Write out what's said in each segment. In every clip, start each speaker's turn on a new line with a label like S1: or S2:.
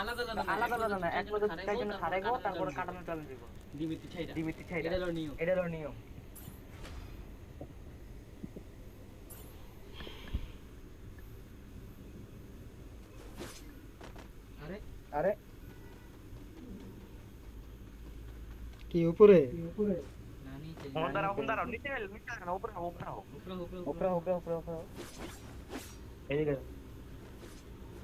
S1: আলাদা আলাদা না,
S2: আলাদা আলাদা না এক
S1: এক
S2: পর্যন্ত
S1: খারাইবো,
S2: চারজন খারাইবো
S1: কাটানো
S2: তারপরে
S1: চালু
S2: কাটানো চালু দিব
S1: দিব। দিমিত্রি ছাইরা।
S2: দিমিত্রি ছাইরা
S1: এটা হলো নিয়ম।
S2: এটা হলো নিয়ম
S1: আরে,
S2: আরে
S3: কি উপরে
S1: না, নিচে।
S2: ফোন দাঁড়াও, ফোন
S4: দাঁড়াও নিচে গেলে নিচে না উপরে উপরে
S1: উপরে, উপরে,
S2: উপরে
S1: উপরে।
S2: উপরে উপরে উপরে এদিকে
S1: এই যে, এই যে,
S2: এই যে
S4: ওই যে,
S2: এদিকে, ওই যে।
S4: আমার মায়া দেখে দৌড়ে গেল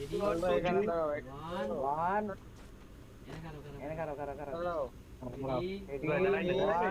S4: Jadi
S2: Wan.
S3: Ini karo karo karo. Halo. Jadi, jadi, jadi,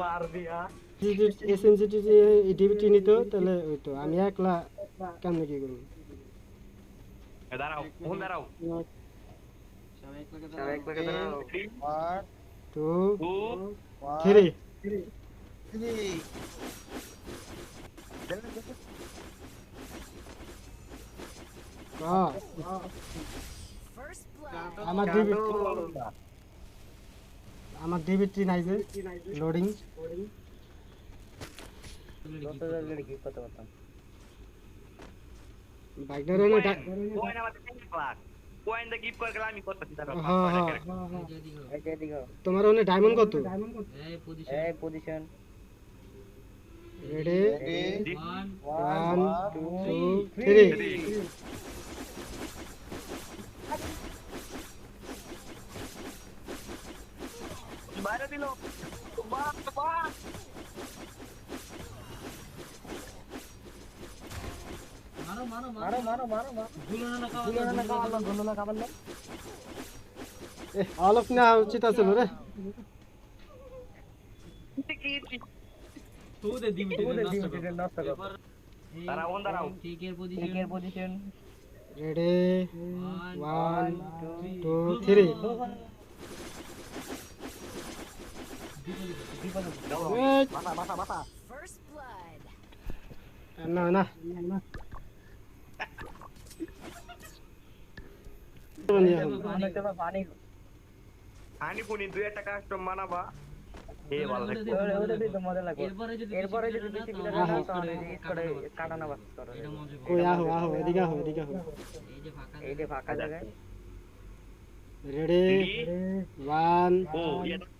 S1: মার
S2: দিয়া।
S3: যদি এসএনসিটি যে ডিবিটি নিত তাহলে আমি একলা কেমনে কি করব
S4: দাঁড়াও ফোন দাঁড়াও।
S3: টু আমার আমার নাই যে লোডিং হ্যাঁ, হ্যাঁ। তোমার ওনে ডায়মন্ড কত
S1: ডায়মন্ড কত?
S2: পজিশন এই পজিশন
S3: রেডি
S4: 1 2 3 ছিল
S1: মারো মারো
S3: উচিত আছে রে। Ready
S1: three
S4: Mata, mata, mata.
S3: Ano, ano.
S2: Ano, ano. পানি
S4: পুনি দুই একটা কাস্টম বানাবা এ ভালো লাগবে
S2: ওটা দিয়ে তো মজা লাগবে
S1: এরপরে যদি
S2: এরপরে যদি বেশি
S1: বিলা
S2: না তাহলে ইট করে
S1: কাটানো
S2: বাস করো
S1: এটা মজা ও
S3: আহো আহো এদিকে আহো এদিকে আহো
S1: এই যে ফাঁকা
S2: এই যে ফাঁকা জায়গায়
S3: রেডি 1 2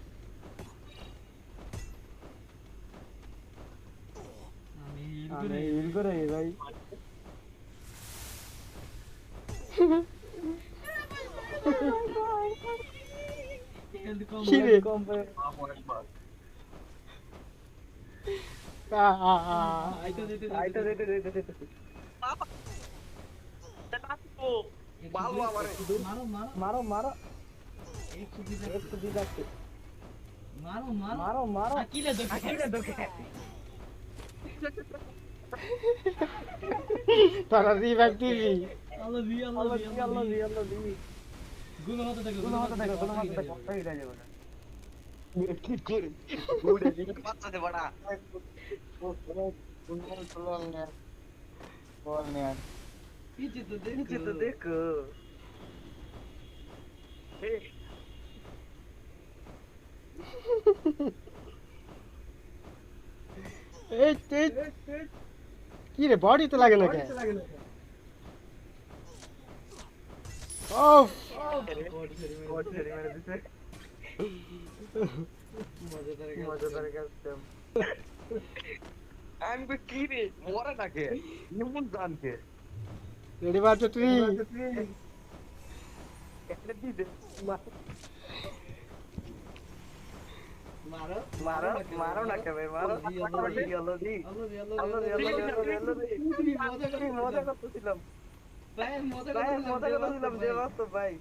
S1: हिल कर
S3: रही है
S2: भाई। शिवे
S3: आई तो देते
S1: आई तो
S2: देते देते देते पापा
S4: चला तो
S1: मारो मारो।
S2: मारो मारो
S1: एक सुधी
S2: एक सुधी जाते
S1: मारो मारो।
S2: मारो मारो।
S1: अकेले दो
S2: अकेले दो
S3: তোরা রিভাইভ দিবি।
S1: আল্লাহ ভি আল্লাহ
S2: দি আল্লাহ দি। আল্লাহ দি
S1: গুলো হতে দেখো
S2: কোনো মতো দেখো মতো দেখো এই রাজে বড়
S4: গুড়ে দিকে বাচ্চাতে বড়া
S1: পিছে তো
S2: নিচে
S1: দেখো
S2: তো দেখো
S3: এই এই। কি রে বডি তো লাগে না কে ও
S2: কোড ছেড়ে মেরে দিছে
S1: মজাদার
S2: মজাদার কাস্টম
S4: আমি কই কি রে মরে নাকে এমন জানকে
S3: রেডি বাট তুই
S2: একটা দি দে
S1: মারো
S2: মারো মারো না কে ভাই
S1: মজা
S2: করতেছিলাম
S1: ভাই মজা
S2: ভাই
S1: করে
S2: মজা করতেছিলাম যে বাস্তব ভাই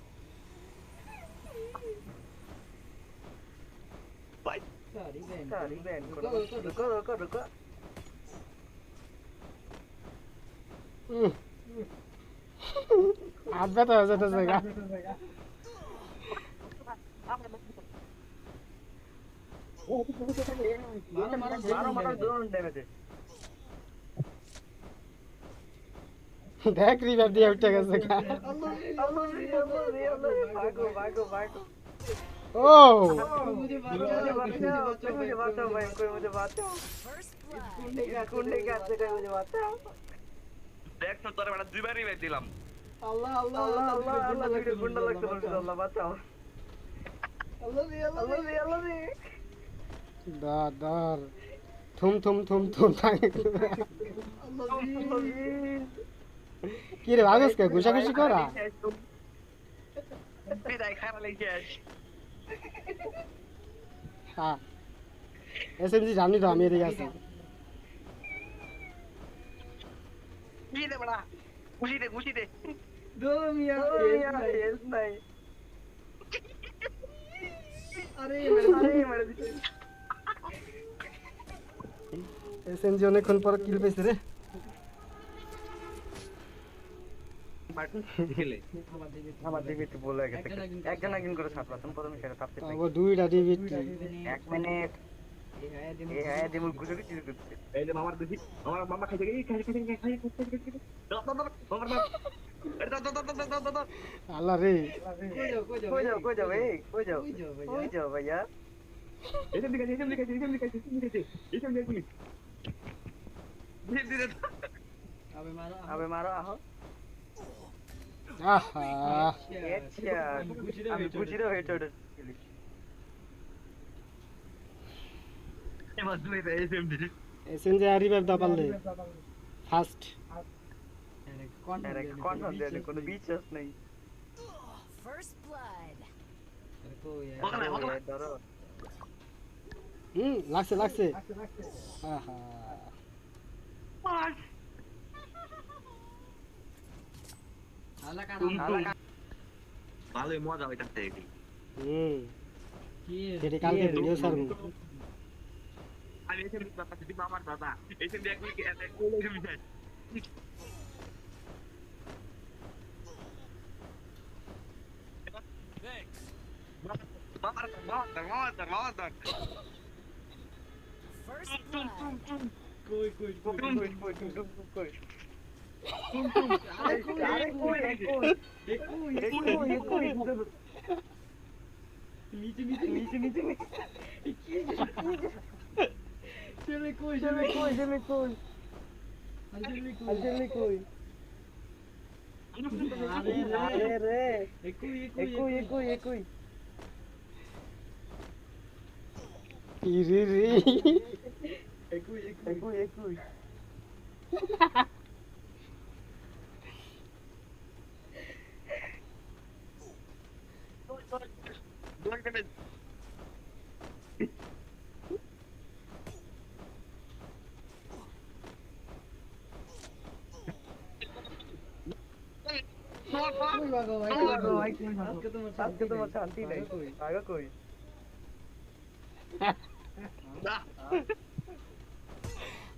S1: ভাই
S2: সারি ব্যান করো
S1: রুকো, রুকো,
S2: রুকো রুকো রুকো
S3: হাত ব্যথা হয়ে যেতেছে গা
S2: দি আল্লাহ দি আল্লাহ দি আল্লাহ দি ভাগো ভাগো ভাগো
S3: ও
S1: मुझे
S2: कोई मुझे बचाओ कोई मुझे बचाओ भाई कोई मुझे बचाओ कुंडे का कुंडे का से कोई मुझे बचाओ
S4: দেখ তো তোর বেলা দুইবারই বের দিলাম
S1: আল্লাহ আল্লাহ
S2: अल्लाह अल्लाह अल्लाह वीडियो गुंडा लगता है अल्लाह बचाओ
S1: আল্লাহ রে আল্লাহ
S2: अल्लाह दी अल्लाह दी
S3: দর দর থুম থুম থুম থুম
S2: अल्लाह दी
S3: কি রে ভাগস কে ঘুষাঘুষি করা
S4: বিদায় খারা লেগে
S3: হ্যাঁ এসএমজি জানি তো আমি এদিকে আছি
S4: কি দে বড়া খুশি দে খুশি দে
S1: দো মিয়া
S2: यार यस नहीं
S1: আরে
S2: अरे मेरे दिल
S3: এসএমজি অনেকক্ষণ পর কিল পেয়েছে রে। দুইটা ডিভিট
S2: এক মিনিট
S3: আল্লাহ রে।
S1: কই যাও কই যাও
S2: এই কই যাও
S1: কই যাও
S2: ভাইয়া?
S4: এসএম দিকে এসএম দিকে এসএম দিকে এসএম দিকে এসএম দিকে পুলিশ দিদি দিদি
S1: আবে মারো
S2: আবে মারো আহো
S3: আহা
S2: আচ্ছা আমি গুজিরে হেড হেড
S4: এবার দুই এসএম দিকে
S3: এসএমজি আর রিভাইভ দা পারলে ফার্স্ট
S2: আরে কন্ট্রোল দেয় কোনো বিচস নেই
S5: First blood.
S4: ওখানে ওখানে
S2: এই ধরো
S3: হুম লাগছে লাগছে আহা
S1: আল্লাহ কারা
S4: ভালোই মজা হইতাছে এটি
S3: হুম
S1: কি
S3: সেটি কালকে ভিডিও ছাড়বো
S4: আমি এসএম দিকে পাচ্ছি দিবা আমার দাদা এসএম দিকে একবার কি এসএম দিকে মামার মামার মামার মামার
S5: First blood.
S1: Corre, corre, corre,
S2: corre, corre. Iri, iri.
S1: আরে কই
S2: আরে কই
S1: এ কই
S2: এ কই এ কই
S1: নিচে নিচে
S2: নিচে নিচে
S1: চলে কই
S2: চলে
S1: চলে
S2: কই চলে কই
S1: চলে কই
S2: চলে কই
S1: আরে
S2: আরে
S1: রে
S2: রে
S1: এ কই
S2: এ কই এ কই এ কই
S3: ইরি রি
S1: এ কই এ
S2: এ কই এ কই
S1: কই ভাগো ভাই
S2: কই ভাগো, ভাই, কই ভাগো।
S1: আজকে তোমার
S2: শান্তি নাই আগা কই